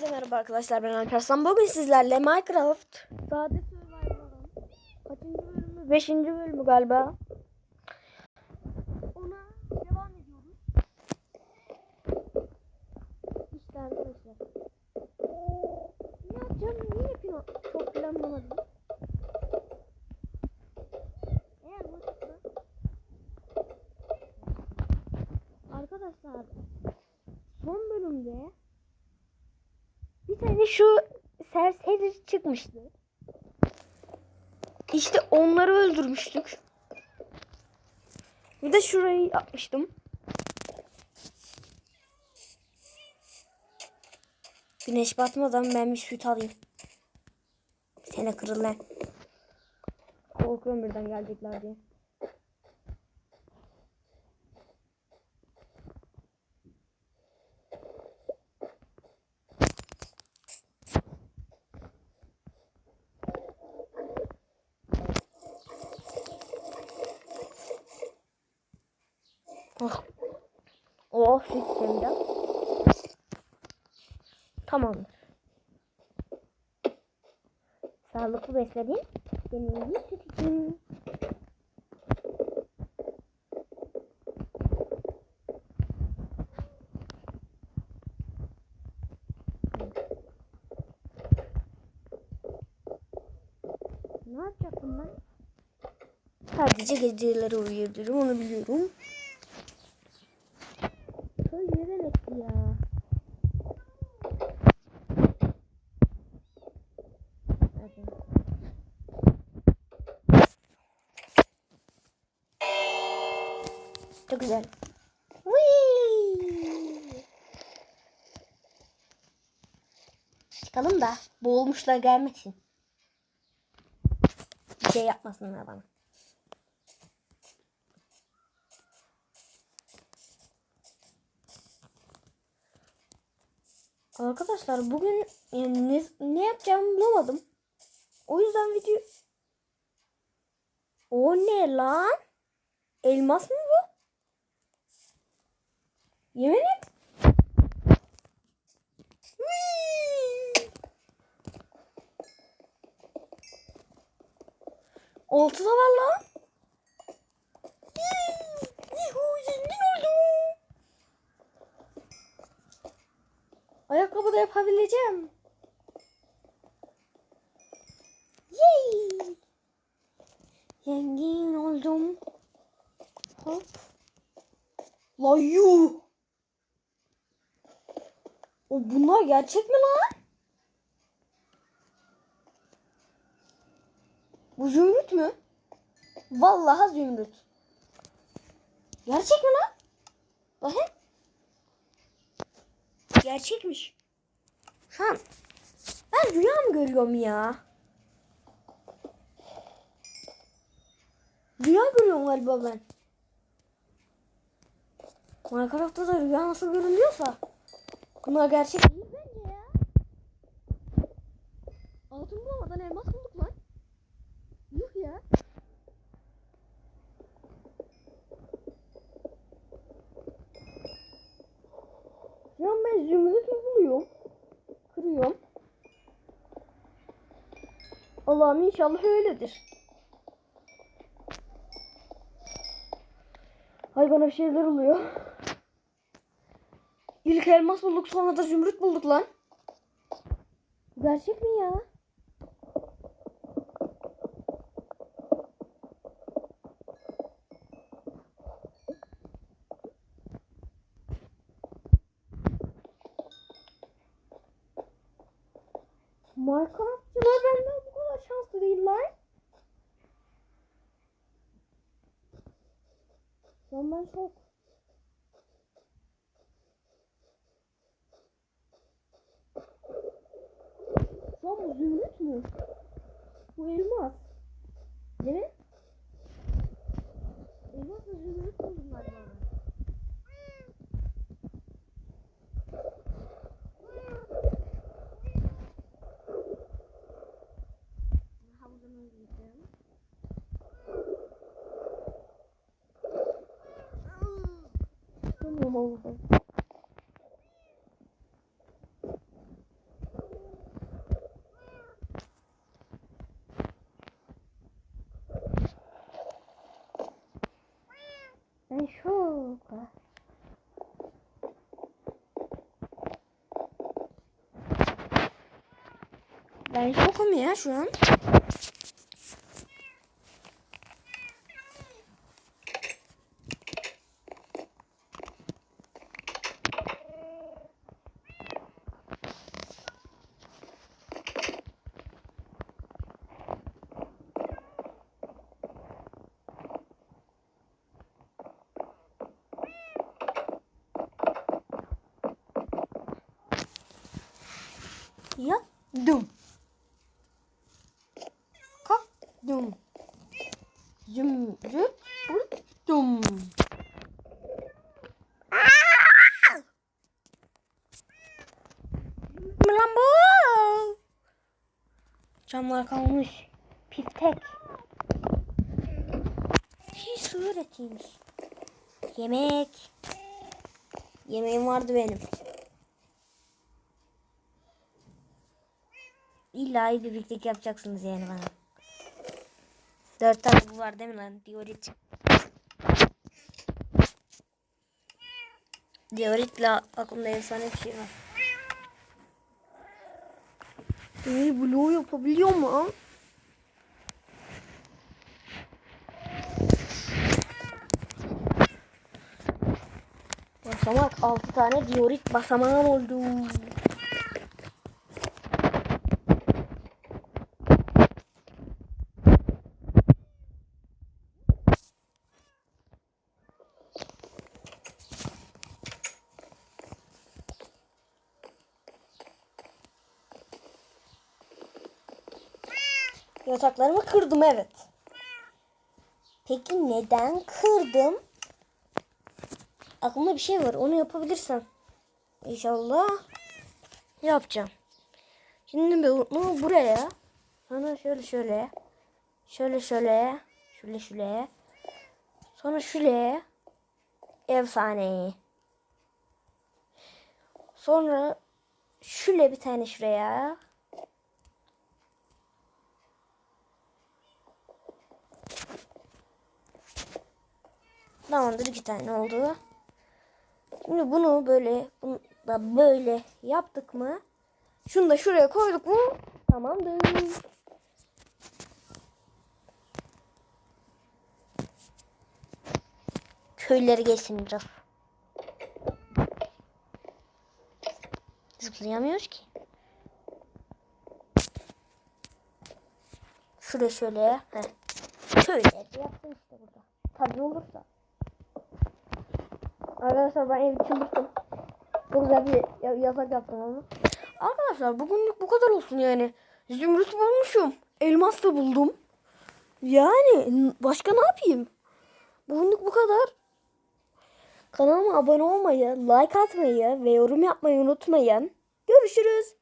Hepinize merhaba arkadaşlar ben Alparslan. Bugün sizlerle Minecraft Sade Survival'ın kaçıncı bölümü? Beşinci bölümü galiba. Ona devam ediyoruz. İşte arkadaşlar. Ne yapacağım? Niye plan çok planlamadım? Eğer bu çıktı. Arkadaşlar son bölümde bir tane şu serseri çıkmıştı. İşte onları öldürmüştük. Bir de şurayı yapmıştım. Güneş batmadan ben bir süt alayım. Sene kırıl lan. Korkuyorum birden gelecekler diye. Süt içeceğim Tamamdır. Sağlıklı besledim. Benim iyi süt için. Ne yapacaktım ben? Sadece geceleri uyuyabilirim onu biliyorum. Neden etti ya? Çok güzel. Whee! Çıkalım da boğulmuşlar gelmesin. Bir şey yapmasınlar bana. Arkadaşlar bugün yani ne, ne yapacağımı bulamadım. O yüzden video... O ne lan? Elmas mı bu? Yemin et. Whee! Altı da var lan. La yuh. O bunlar gerçek mi lan? Bu zümrüt mü? Vallahi zümrüt. Gerçek mi lan? Bakın. Gerçekmiş. Şu an ben rüya mı görüyorum ya? Rüya görüyorum galiba ben. Minecraft'ta da rüya nasıl görünüyorsa bunlar gerçek değil bence ya. Altın bulamadan elmas bulduk lan. Yuh ya. An ben zümrüt buluyorum? Kırıyorum. Allah'ım inşallah öyledir. Hay bana bir şeyler oluyor. İlk elmas bulduk sonra da zümrüt bulduk lan. Gerçek mi ya? Minecraftçılar benden bu kadar şanslı değiller. Şu an ben şok. Bu zümrüt mü? Bu elmas. Değil mi? Elmas ve zümrüt buldum galiba ben. Havuzunu yiyeceğim. Ben şokum ya şu an. Ya dum. Kalk dum. Züt züt, dum. Lan bu? Camlar kalmış. Piftek. Hiç su üretiymiş. Yemek. Yemeğim vardı benim. İlla iyi bir birliktelik yapacaksınız yani bana. Dört tane bu var değil mi lan? Diorit. Diorit'le aklımda efsane bir şey var. Demir bloğu yapabiliyor mu? Basamak 6 tane diorit basamağım oldu. Yataklarımı kırdım evet. Peki neden kırdım? Aklımda bir şey var. Onu yapabilirsem. İnşallah yapacağım. Şimdi bunu buraya. Sonra şöyle şöyle. Şöyle şöyle. Şöyle şöyle. Sonra şuraya. Efsane. Sonra şöyle bir tane şuraya. Tamamdır iki tane oldu. Şimdi bunu böyle bunu da böyle yaptık mı? Şunu da şuraya koyduk mu? Tamamdır. Köyleri biraz. Zıplayamıyoruz ki. Şuraya şöyle. Heh. Köyleri yaptım işte burada. Tabii olursa. Arkadaşlar ben evi çıldırttım. Çok güzel bir ya- yasak yaptım onu. Arkadaşlar bugünlük bu kadar olsun yani. Zümrüt bulmuşum. Elmas da buldum. Yani başka ne yapayım? Bugünlük bu kadar. Kanalıma abone olmayı, like atmayı ve yorum yapmayı unutmayın. Görüşürüz.